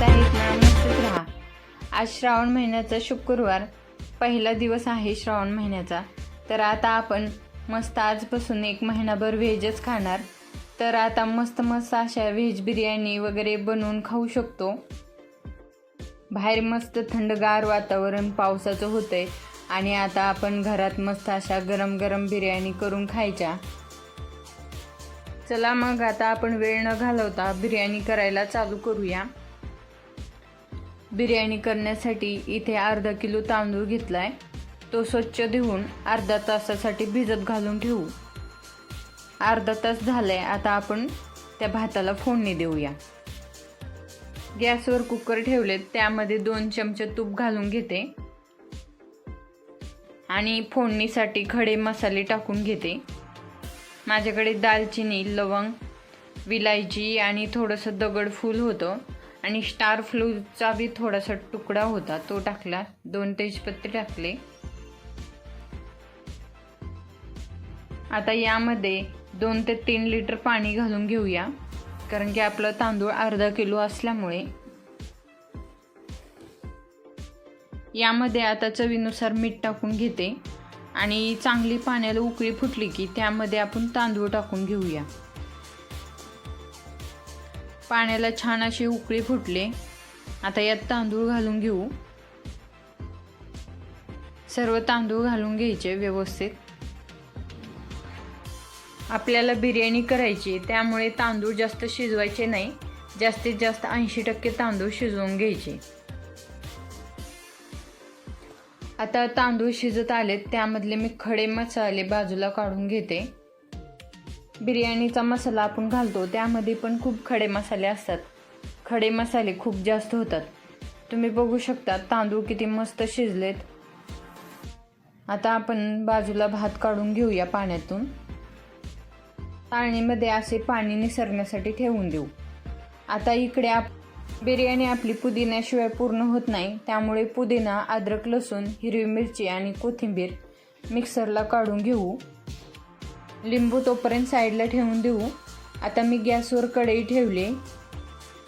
मस्त आहेत ना मस्तच राहा. आज श्रावण महिन्याचा शुक्रवार पहिला दिवस आहे श्रावण महिन्याचा. तर आता आपण मस्त आजपासून एक महिनाभर व्हेजच खाणार. तर आता मस्त मस्त अशा व्हेज बिर्याणी वगैरे बनवून खाऊ शकतो. बाहेर मस्त थंडगार वातावरण पावसाचं होतंय. आणि आता आपण घरात मस्त अशा गरम गरम बिर्याणी करून खायच्या. चला मग आता आपण वेळ न घालवता बिर्याणी करायला चालू करूया. बिर्याणी करण्यासाठी इथे अर्धा किलो तांदूळ घेतला आहे तो स्वच्छ धुवून अर्धा तासासाठी भिजत घालून ठेवू. अर्धा तास झाला आहे आता आपण त्या भाताला फोडणी देऊया. गॅसवर कुकर ठेवलेत त्यामध्ये दोन चमचे तूप घालून घेते. आणि फोडणीसाठी खडे मसाले टाकून घेते. माझ्याकडे दालचिनी लवंग विलायची आणि थोडंसं दगडफूल होतं. आणि स्टार फ्लूचा बी थोडासा तुकडा होता. तो टाकला. दोन तेजपत्ते टाकले. आता यामध्ये दोन ते तीन लिटर पाणी घालून घेऊया. कारण की आपलं तांदूळ अर्धा किलो असल्यामुळे. यामध्ये आता चवीनुसार मीठ टाकून घेते. आणि चांगली पाण्याला उकळी फुटली की त्यामध्ये आपण तांदूळ टाकून घेऊया. पाण्याला छान अशी उकळी फुटले. आता यात तांदूळ घालून घेऊ. सर्व तांदूळ घालून घ्यायचे व्यवस्थित. आपल्याला बिर्याणी करायची त्यामुळे तांदूळ जास्त शिजवायचे नाही. जास्तीत जास्त ऐंशी टक्के तांदूळ शिजवून घ्यायचे. आता तांदूळ शिजत आलेत त्यामधले मी खडे मसाले बाजूला काढून घेते. बिर्याणीचा मसाला आपण घालतो त्यामध्ये पण खूप खडे मसाले असतात. खडे मसाले खूप जास्त होतात. तुम्ही बघू शकता तांदूळ किती मस्त शिजलेत. आता आपण बाजूला भात काढून घेऊया पाण्यातून. पाणीमध्ये असे पाणी निसरण्यासाठी ठेवून देऊ. आता इकडे आप बिर्याणी आपली पुदिन्याशिवाय पूर्ण होत नाही. त्यामुळे पुदिना अद्रक लसूण हिरवी मिरची आणि कोथिंबीर मिक्सरला काढून घेऊ. लिंबू तोपर्यंत साईडला ठेवून देऊ. आता मी गॅसवर कढई ठेवले.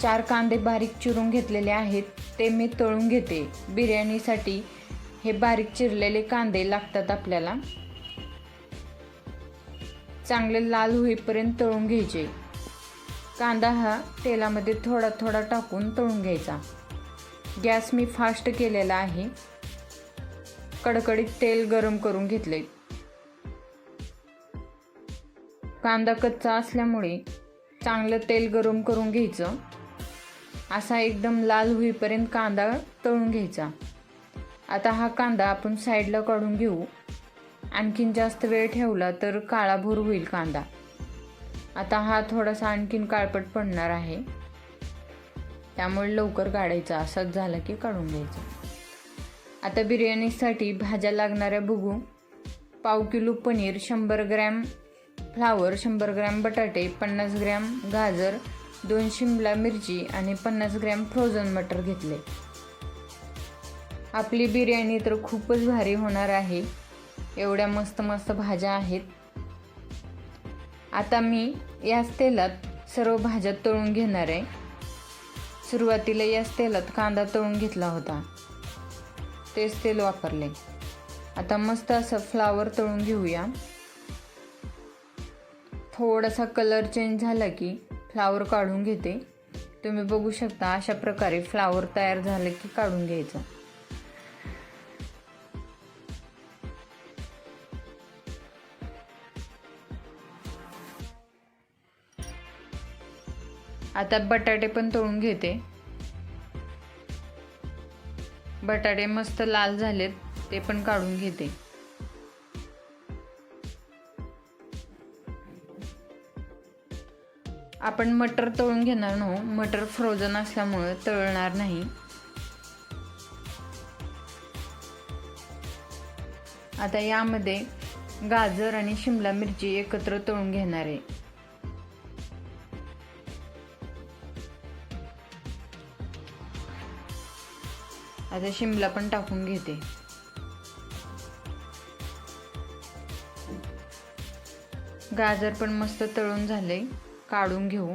चार कांदे बारीक चिरून घेतलेले आहेत. ते मी तळून घेते. बिर्याणीसाठी हे बारीक चिरलेले कांदे लागतात आपल्याला. चांगले लाल होईपर्यंत तळून घ्यायचे. कांदा हा तेलामध्ये थोडा थोडा टाकून तळून घ्यायचा. गॅस मी फास्ट केलेला आहे. कडकडीत तेल गरम करून घेतले कांदा कच्चा असल्यामुळे चांगलं तेल गरम करून घ्यायचं. असा एकदम लाल होईपर्यंत कांदा तळून घ्यायचा. आता हा कांदा आपण साईडला काढून घेऊ. आणखीन जास्त वेळ ठेवला तर काळाभोर होईल कांदा. आता हा थोडासा आणखीन काळपट पडणार आहे. त्यामुळे लवकर काढायचा. असंच झालं की काढून घ्यायचं. आता बिर्याणीसाठी भाज्या लागणाऱ्या बघू. पाव किलो पनीर शंभर ग्रॅम फ्लावर शंभर ग्रॅम बटाटे पन्नास ग्रॅम गाजर दोन शिमला मिरची आणि पन्नास ग्रॅम फ्रोझन मटर घेतले. आपली बिर्याणी तर खूपच भारी होणार आहे. एवढ्या मस्त मस्त भाज्या आहेत. आता मी याच तेलात सर्व भाज्या तळून घेणार आहे. सुरुवातीला याच तेलात कांदा तळून घेतला होता. तेच तेल वापरले. आता मस्त असं फ्लावर तळून घेऊया. थोडासा कलर चेंज झाला की फ्लावर काढून घेते. तुम्ही बघू शकता अशा प्रकारे फ्लावर तयार झालं की काढून घ्यायचं. आता बटाटे पण तळून घेते. बटाटे मस्त लाल झालेत ते पण काढून घेते. आपण मटर तळून घेणार नो मटर फ्रोझन असल्यामुळे तळणार नाही. आता यामध्ये गाजर आणि शिमला मिरची एकत्र तळून घेणार आहे. आता शिमला पण टाकून घेते. गाजर पण मस्त तळून झाले काढून घेऊ.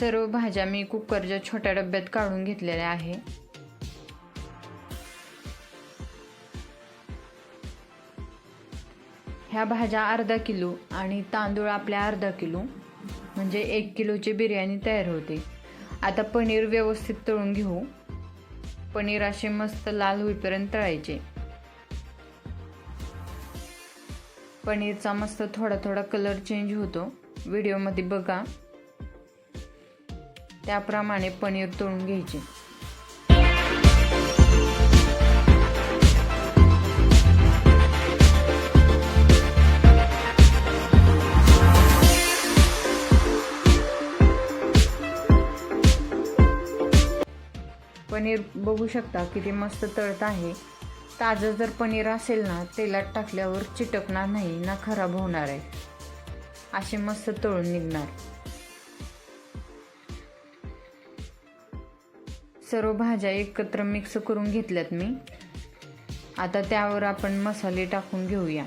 सर्व भाज्या मी कुकरच्या छोट्या डब्यात काढून घेतलेल्या आहे. ह्या भाज्या अर्धा किलो आणि तांदूळ आपल्या अर्धा किलो म्हणजे एक किलोची बिर्याणी तयार होते. आता पनीर व्यवस्थित तळून घेऊ. पनीर असे मस्त लाल होईपर्यंत तळायचे. पनीरचा मस्त थोडा थोडा कलर चेंज होतो. व्हिडिओमध्ये बघा. त्याप्रमाणे पनीर तळून घ्यायचे. पनीर बघू शकता किती मस्त तळत आहे. ताजं जर पनीर असेल ना तेलात टाकल्यावर चिटकणार नाही ना खराब होणार आहे. असे मस्त तळून निघणार. सर्व भाज्या एकत्र मिक्स करून घेतल्यात मी. आता त्यावर आपण मसाले टाकून घेऊया.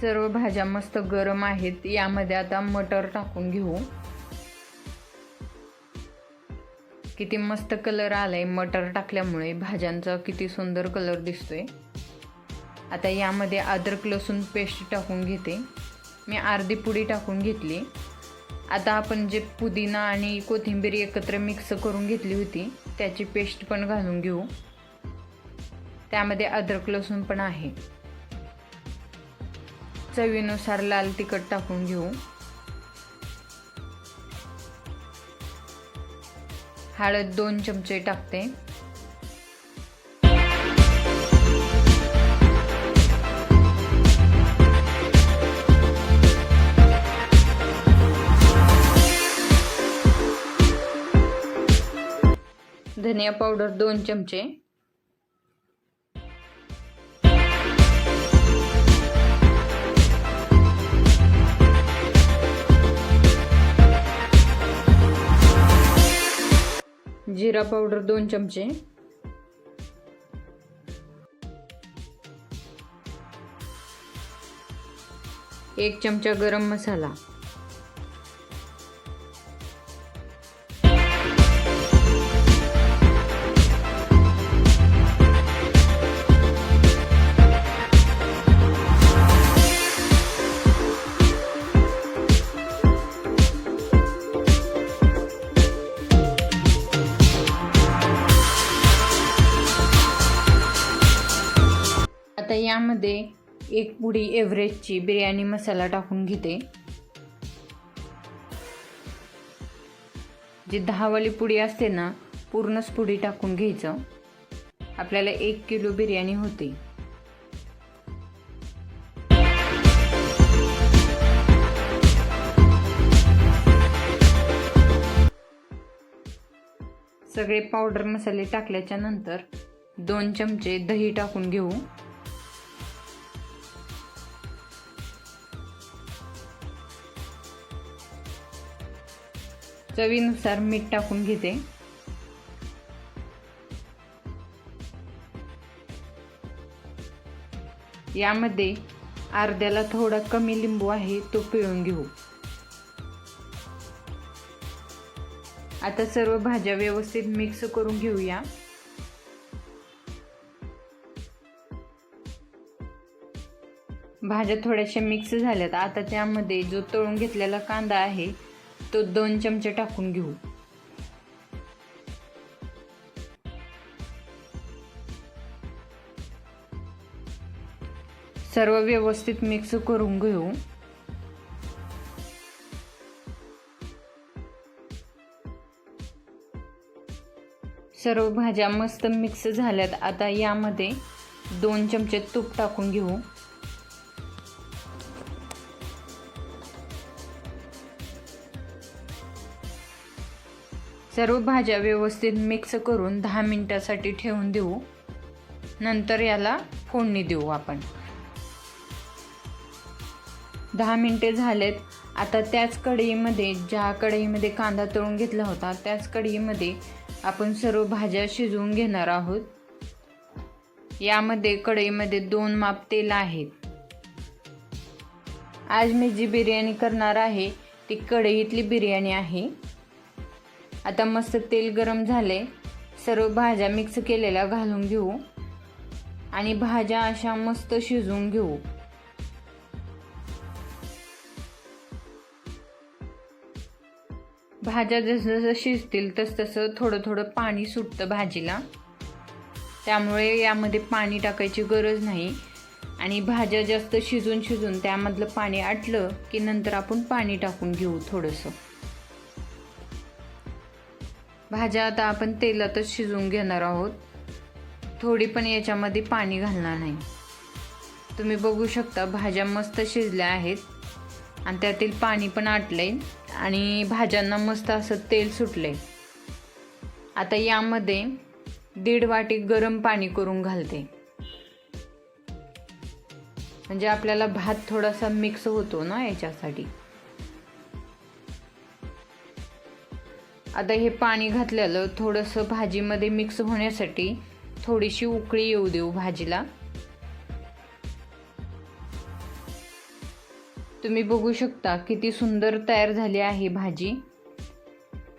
सर्व भाज्या मस्त गरम आहेत. यामध्ये आता मटर टाकून घेऊ. किती मस्त कलर आलाय मटर टाकल्यामुळे भाज्यांचा किती सुंदर कलर दिसतोय. आता यामध्ये अद्रक लसूण पेस्ट टाकून घेते. मी अर्धी पुडी टाकून घेतली. आता आपण जे पुदिना आणि कोथिंबीर एकत्र मिक्स करून घेतली होती त्याची पेस्ट पण घालून घेऊ. त्यामध्ये अद्रक लसूण पण आहे. चवीनुसार लाल तिखट टाकून घेऊ. हळद दोन चमचे टाकते. धनिया पावडर दोन चमचे. जिरा पावडर दोन चमचे. एक चमचा गरम मसाला. यामध्ये एक पुडी एव्हरेजची बिर्याणी मसाला टाकून घेते. जी दहावाली पुडी असते ना पूर्णच पुडी टाकून घ्यायचं. आपल्याला एक किलो बिर्याणी होते. सगळे पावडर मसाले टाकल्याच्या नंतर दोन चमचे दही टाकून घेऊ. चवीनुसार मीठ टाकून घेते. यामध्ये अर्ध्याला थोडा कमी लिंबू आहे तो पिळून घेऊ. आता सर्व भाज्या व्यवस्थित मिक्स करून घेऊया. भाज्या थोड्याशा मिक्स झाल्यात. आता त्यामध्ये जो तळून घेतलेला कांदा आहे तो दोन चमचे टाकून घेऊ. सर्व व्यवस्थित मिक्स करून घेऊ. सर्व भाज्या मस्त मिक्स झाल्यात. आता यामध्ये दोन चमचे तूप टाकून घेऊ. सर्व भाज्या व्यवस्थित मिक्स करून दहा मिनटासाठी ठेवून देऊ. नंतर याला फोडणी देऊ आपण. दहा मिनटे झालेत. आता त्याच कढईमध्ये ज्या कढईमध्ये कांदा तळून घेतला होता त्याच कढईमध्ये आपण सर्व भाज्या शिजवून घेणार आहोत. यामध्ये कढईमध्ये दोन माप तेल आहेत आज मी जी बिर्याणी करणार आहे ती कढईतली बिर्याणी आहे. आता मस्त तेल गरम झाले. सर्व भाज्या मिक्स केलेल्या घालून घेऊ. आणि भाज्या अशा मस्त शिजवून घेऊ. भाज्या जसजसं शिजतील तस तसं थोडं थोडं पाणी सुटतं भाजीला. त्यामुळे यामध्ये पाणी टाकायची गरज नाही. आणि भाज्या जास्त शिजून शिजून त्यामधलं पाणी आटलं की नंतर आपण पाणी टाकून घेऊ थोडंसं. भाज्या आता आपण तेलातच शिजवून घेणार आहोत. थोडी पण याच्यामध्ये पाणी घालणार नाही. तुम्ही बघू शकता भाज्या मस्त शिजल्या आहेत. आणि त्यातील पाणी पण आटले आणि भाज्यांना मस्त असं तेल सुटले आता यामध्ये दीड वाटी गरम पाणी करून घालते. म्हणजे आपल्याला भात थोडासा मिक्स होतो ना याच्यासाठी. आता हे पाणी घातलेलं थोडंसं भाजीमध्ये मिक्स होण्यासाठी थोडीशी उकळी येऊ देऊ भाजीला. तुम्ही बघू शकता किती सुंदर तयार झाली आहे भाजी.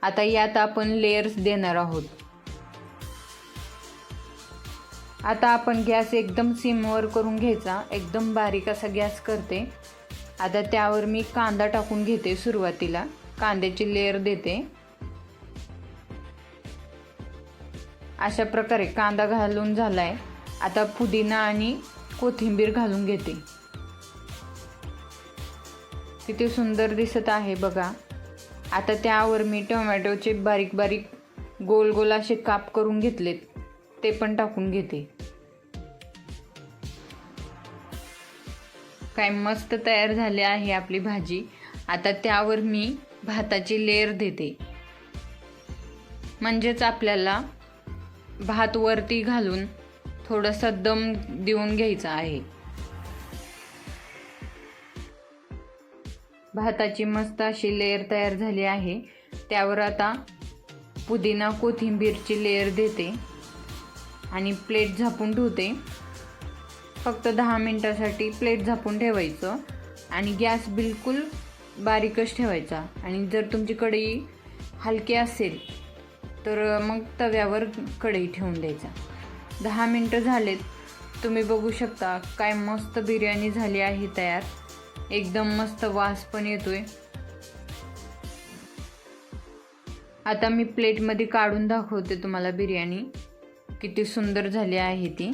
आता यात आपण लेयर्स देणार आहोत. आता आपण गॅस एकदम सिमवर करून घ्यायचा. एकदम बारीक असा गॅस करते. आता त्यावर मी कांदा टाकून घेते सुरुवातीला. कांद्याची लेअर देते. अशा प्रकारे कांदा घालून झाला आहे आता पुदिना आणि कोथिंबीर घालून घेते. किती सुंदर दिसत आहे बघा. आता त्यावर मी टोमॅटोचे बारीक बारीक गोल गोल असे काप करून घेतलेत. ते पण टाकून घेते. काय मस्त तयार झाले आहे आपली भाजी. आता त्यावर मी भाताची लेअर देते. म्हणजेच आपल्याला भात वरती घालून थोडासा दम देऊन घ्यायचा आहे. भाताची मस्त अशी लेअर तयार झाली आहे. त्यावर आता पुदिना कोथिंबीरची लेअर देते आणि प्लेट झापून ठेवते. फक्त दहा मिनटासाठी प्लेट झापून ठेवायचं आणि गॅस बिलकुल बारीकच ठेवायचा. आणि जर तुमची कढई हलकी असेल तर मग तव्यावर कढई ठेवून द्यायचा. दहा मिनटं झालेत. तुम्ही बघू शकता काय मस्त बिर्याणी झाली आहे तयार. एकदम मस्त वास पण येतोय. आता मी प्लेटमध्ये काढून दाखवते तुम्हाला बिर्याणी. किती सुंदर झाली आहे ती.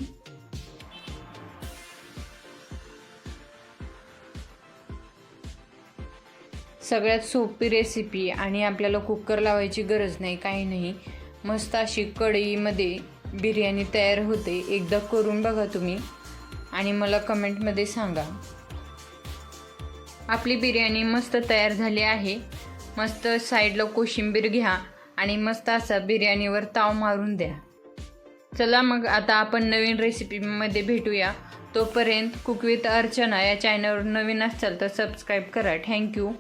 सगळ्यात सोपी रेसिपी आणि आपल्याला कुकर लावायची गरज नाही काही नाही. मस्त अशी कढईमध्ये बिर्याणी तयार होते. एकदा करून बघा तुम्ही आणि मला कमेंटमध्ये सांगा. आपली बिर्याणी मस्त तयार झाली आहे. मस्त साईडला कोशिंबीर घ्या आणि मस्त असा बिर्याणीवर ताव मारून द्या. चला मग आता आपण नवीन रेसिपीमध्ये भेटूया. तोपर्यंत कुक विथ अर्चना या चॅनलवर नवीन असाल तर सबस्क्राईब करा. थँक्यू